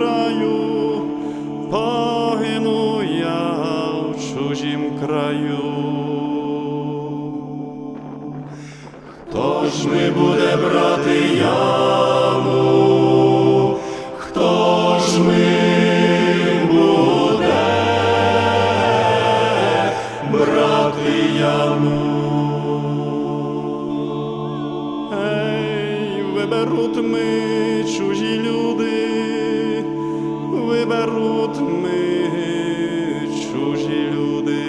краю, погину я в чужім краю. Хто ж ми буде брати яму? Хто ж ми буде брати яму? Ей, беруть ми чужі люди,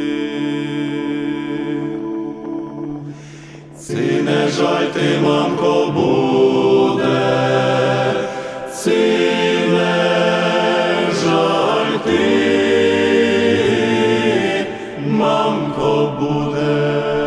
Ці не жаль ти, мамко, буде, Ці не жаль ти, мамко буде.